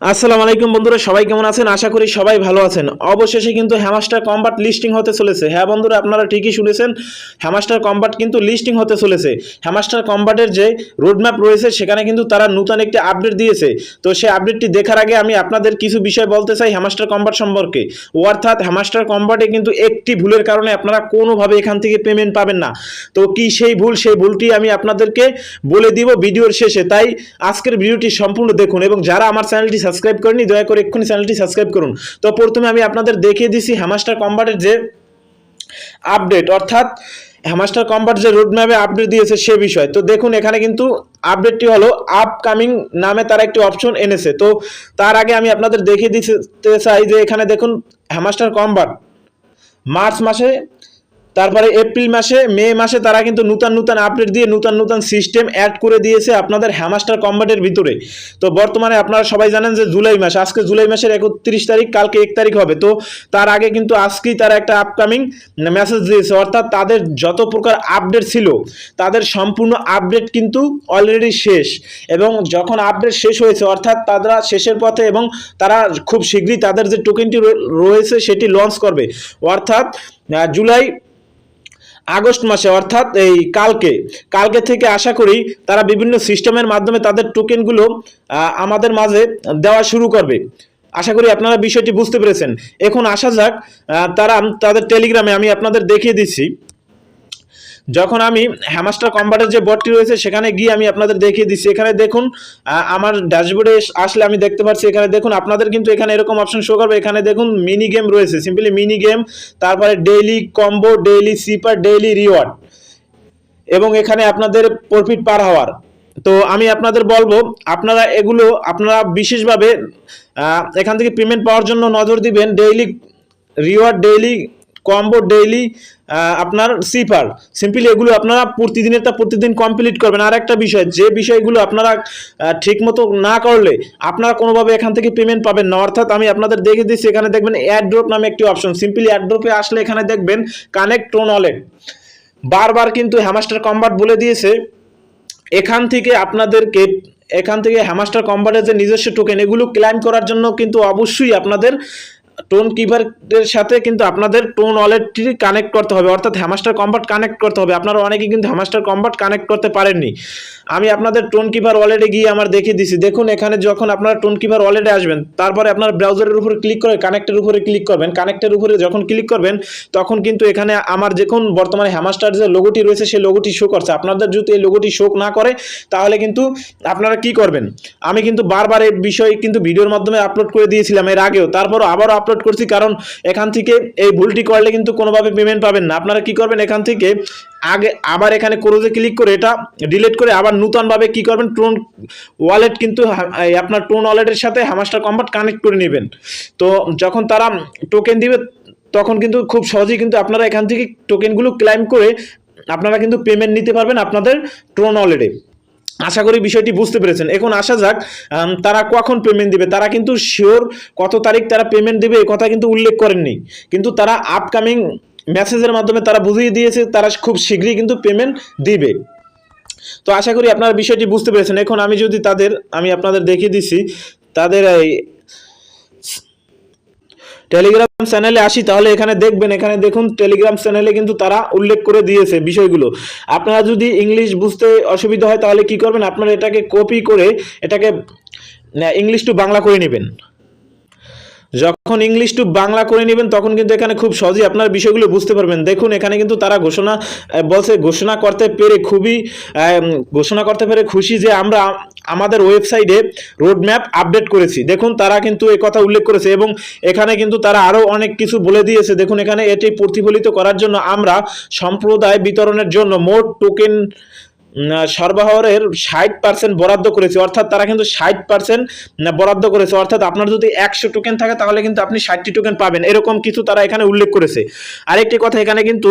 আসসালামু আলাইকুম বন্ধুরা, সবাই কেমন আছেন? আশা করি সবাই ভালো আছেন। অবশেষে কিন্তু হ্যামাস্টার কম্বাট লিস্টিং হতে চলেছে। হ্যাঁ বন্ধুরা, আপনারা ঠিকই শুনেছেন হ্যামাস্টার কম্বাট কিন্তু লিস্টিং হতে চলেছে। হ্যামাস্টার কম্বাটের যে রোডম্যাপ রয়েছে, সেখানে কিন্তু তারা নতুন একটি আপডেট দিয়েছে। তো সেই আপডেটটি দেখার আগে আমি আপনাদের কিছু বিষয় বলতে চাই হ্যামাস্টার কম্বাট সম্পর্কে। অর্থাৎ হ্যামাস্টার কম্বাটে কিন্তু একটি ভুলের কারণে আপনারা কোনোভাবে এখান থেকে পেমেন্ট পাবেন না। তো কি সেই ভুল, সেই ভুলটি আমি আপনাদেরকে বলে দিব ভিডিওর শেষে। তাই আজকের ভিডিওটি সম্পূর্ণ দেখুন এবং যারা আমার চ্যানেলটি সাবস্ক্রাইব করেনি দয়া করে এক্ষুনি চ্যানেলটি সাবস্ক্রাইব করুন। তো প্রথমে আমি আপনাদের দেখিয়ে দিছি হ্যামাস্টার কম্বাটের যে আপডেট অর্থাৎ হ্যামাস্টার কম্বাট যে রোডম্যাপে আপডেট দিয়েছে সে বিষয়। তো দেখুন, এখানে কিন্তু আপডেটটি হলো আপকামিং নামে তারা একটি অপশন এনেছে। তো তার আগে আমি আপনাদের দেখিয়ে দিতে চাই যে এখানে দেখুন হ্যামাস্টার কম্বাট মার্চ মাসে তারপরে এপ্রিল মাসে, মে মাসে তারা কিন্তু নূতন নূতন আপডেট দিয়ে নূতন নূতন সিস্টেম অ্যাড করে দিয়েছে আপনাদের হ্যামাস্টার কম্বাটের ভিতরে। তো বর্তমানে আপনারা সবাই জানেন যে জুলাই মাস, আজকে জুলাই মাসের একত্রিশ তারিখ, কালকে এক তারিখ হবে। তো তার আগে কিন্তু আজকেই তারা একটা আপকামিং মেসেজ দিয়েছে। অর্থাৎ তাদের যত প্রকার আপডেট ছিল, তাদের সম্পূর্ণ আপডেট কিন্তু অলরেডি শেষ। এবং যখন আপডেট শেষ হয়েছে, অর্থাৎ তারা শেষের পথে এবং তারা খুব শীঘ্রই তাদের যে টোকেনটি রয়েছে, সেটি লঞ্চ করবে। অর্থাৎ জুলাই আগস্ট মাসে, অর্থাৎ এই কালকে কালকে থেকে আশা করি তারা বিভিন্ন সিস্টেমের মাধ্যমে তাদের টোকেনগুলো আমাদের মাঝে দেওয়া শুরু করবে। আশা করি আপনারা বিষয়টি বুঝতে পেরেছেন। এখন আসা যাক তারা, তাদের টেলিগ্রামে আমি আপনাদের দেখিয়ে দিচ্ছি। যখন আমি হ্যামাস্টার কম্বাটের যে বটটি রয়েছে, সেখানে গিয়ে আমি আপনাদের দেখিয়ে দিচ্ছি। এখানে দেখুন আমার ড্যাশবোর্ডে আসলে আমি দেখতে পাচ্ছি, এখানে দেখুন, আপনাদের কিন্তু এখানে এরকম অপশন শো করবে। এখানে দেখুন মিনি গেম রয়েছে সিম্পলি মিনি গেম তারপরে daily combo daily cipher daily reward এবং এখানে আপনাদের প্রফিট পার হওয়ার। তো আমি আপনাদের বলব, আপনারা এগুলো, আপনারা বিশেষভাবে এখান থেকে পেমেন্ট পাওয়ার জন্য নজর দিবেন। Daily reward daily combo daily আপনার সিপার সিম্পলি এগুলো আপনারা প্রতিদিনের তা প্রতিদিন কমপ্লিট করবেন। আর একটা বিষয়, যে বিষয়গুলো আপনারা ঠিক মতো না করলে আপনারা কোনোভাবে এখান থেকে পেমেন্ট পাবেন না। অর্থাৎ আমি আপনাদের দেখে দিচ্ছি, এখানে দেখবেন অ্যাড ড্রপ নামে একটি অপশন সিম্পলি অ্যাড ড্রপে আসলে এখানে দেখবেন কানেক্ট টোন ওয়ালেট বারবার কিন্তু হ্যামাস্টার কম্বার্ট বলে দিয়েছে। এখান থেকে আপনাদেরকে, এখান থেকে হ্যামাস্টার কম্বার্টের যে নিজস্ব টোকেন এগুলো ক্লাইম করার জন্য কিন্তু অবশ্যই আপনাদের টোন কিপারের সাথে কিন্তু আপনাদের টোন ওয়ালেটটি কানেক্ট করতে হবে, অর্থাৎ হ্যামাস্টার কম্বাট কানেক্ট করতে হবে। আপনারা অনেকেই কিন্তু হ্যামাস্টার কম্বাট কানেক্ট করতে পারেননি। আমি আপনাদের টোন কিপার ওয়ালেটে গিয়ে আমার দেখিয়ে দিছি। দেখুন, এখানে যখন আপনারা টোন কিপার ওয়ালেটে আসবেন, তারপরে আপনার ব্রাউজারের উপরে ক্লিক করে কানেক্টের উপরে ক্লিক করবেন। কানেক্টের উপরে যখন ক্লিক করবেন, তখন কিন্তু এখানে আমার দেখুন, বর্তমানে হ্যামাস্টার যে লোগোটি রয়েছে, সেই লোগোটি শো করছে। আপনাদের যদি এই লোগোটি শো না করে, তাহলে কিন্তু আপনারা কি করবেন? আমি কিন্তু বারবার এই বিষয়ে কিন্তু ভিডিওর মাধ্যমে আপলোড করে দিয়েছিলাম এর আগেও। তারপরও আবারও আপলোড করছি, কারণ এখান থেকে এই ভুলটি করলে কিন্তু কোনোভাবে পেমেন্ট পাবেন না। আপনারা কি করবেন, এখান থেকে আগে আবার এখানে ক্রোজে ক্লিক করে এটা ডিলিট করে আবার নূতনভাবে কি করবেন টোন ওয়ালেট কিন্তু আপনার টোন ওয়ালেটের সাথে হামাস্টার কম্বাট কানেক্ট করে নেবেন। তো যখন তারা টোকেন দিবে, তখন কিন্তু খুব সহজেই কিন্তু আপনারা এখান থেকে টোকেনগুলো ক্লাইম করে আপনারা কিন্তু পেমেন্ট নিতে পারবেন আপনাদের ট্রোন ওয়ালেটে আশা করি বিষয়টি বুঝতে পেরেছেন। এখন আসা যাক তারা কখন পেমেন্ট দিবে। তারা কিন্তু শিওর কত তারিখ তারা পেমেন্ট দিবে, এ কথা কিন্তু উল্লেখ করেননি। কিন্তু তারা আপকামিং মেসেজের মাধ্যমে তারা বুঝিয়ে দিয়েছে, তারা খুব শীঘ্রই কিন্তু পেমেন্ট দিবে। তো আশা করি আপনারা বিষয়টি বুঝতে পেরেছেন। এখন আমি যদি তাদের, আমি আপনাদের দেখিয়ে দিছি, তাদের এই টেলিগ্রাম চ্যানেলে আসি, তাহলে এখানে দেখবেন, এখানে দেখুন টেলিগ্রাম চ্যানেলে কিন্তু তারা উল্লেখ করে দিয়েছে বিষয়গুলো। আপনারা যদি ইংলিশ বুঝতে অসুবিধা হয়, তাহলে কি করবেন? আপনারা এটাকে কপি করে এটাকে ইংলিশ টু বাংলা করে নেবেন। যখন ইংলিশ টু বাংলা করে নেবেন, তখন কিন্তু এখানে খুব সহজেই আপনার বিষয়গুলো বুঝতে পারবেন। দেখুন, এখানে কিন্তু তারা ঘোষণা বলছে ঘোষণা করতে পেরে খুবই ঘোষণা করতে পেরে খুশি যে আমরা আমাদের ওয়েবসাইটে রোডম্যাপ আপডেট করেছি। দেখুন, তারা কিন্তু এই কথা উল্লেখ করেছে এবং এখানে কিন্তু তারা আরও অনেক কিছু বলে দিয়েছে। দেখুন, এখানে এটি প্রতিফলিত করার জন্য আমরা সম্প্রদায় বিতরণের জন্য মোট টোকেন সরবরাহের ষাট পার্সেন্ট বরাদ্দ করেছে, অর্থাৎ তারা কিন্তু ষাট পার্সেন্ট বরাদ্দ করেছে। অর্থাৎ আপনার যদি একশো টোকেন থাকে, তাহলে কিন্তু আপনি ষাটটি টোকেন পাবেন। এরকম কিছু তারা এখানে উল্লেখ করেছে। আরেকটি কথা, এখানে কিন্তু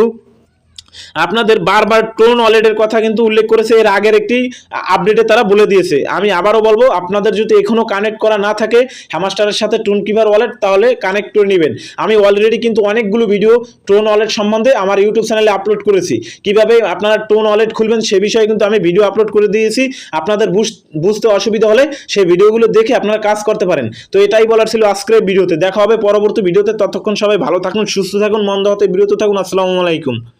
আপনাদের বারবার টোন ওয়ালেটের কথা কিন্তু উল্লেখ করেছে, এর আগের একটি আপডেটে তারা বলে দিয়েছে। আমি আবারও বলব, আপনাদের যদি এখনও কানেক্ট করা না থাকে হ্যামাস্টারের সাথে টোন কিপার ওয়ালেট তাহলে কানেক্ট করে নেবেন। আমি অলরেডি কিন্তু অনেকগুলো ভিডিও টোন ওয়ালেট সম্বন্ধে আমার ইউটিউব চ্যানেলে আপলোড করেছি। কীভাবে আপনারা টোন ওয়ালেট খুলবেন সে বিষয়ে কিন্তু আমি ভিডিও আপলোড করে দিয়েছি। আপনাদের বুঝ- বুঝতে অসুবিধা হলে সেই ভিডিওগুলো দেখে আপনারা কাজ করতে পারেন। তো এটাই বলার ছিল আজকের ভিডিওতে দেখা হবে পরবর্তী ভিডিওতে ততক্ষণ সবাই ভালো থাকুন, সুস্থ থাকুন, মন্দ হতে বিরত থাকুন। আসসালামু আলাইকুম।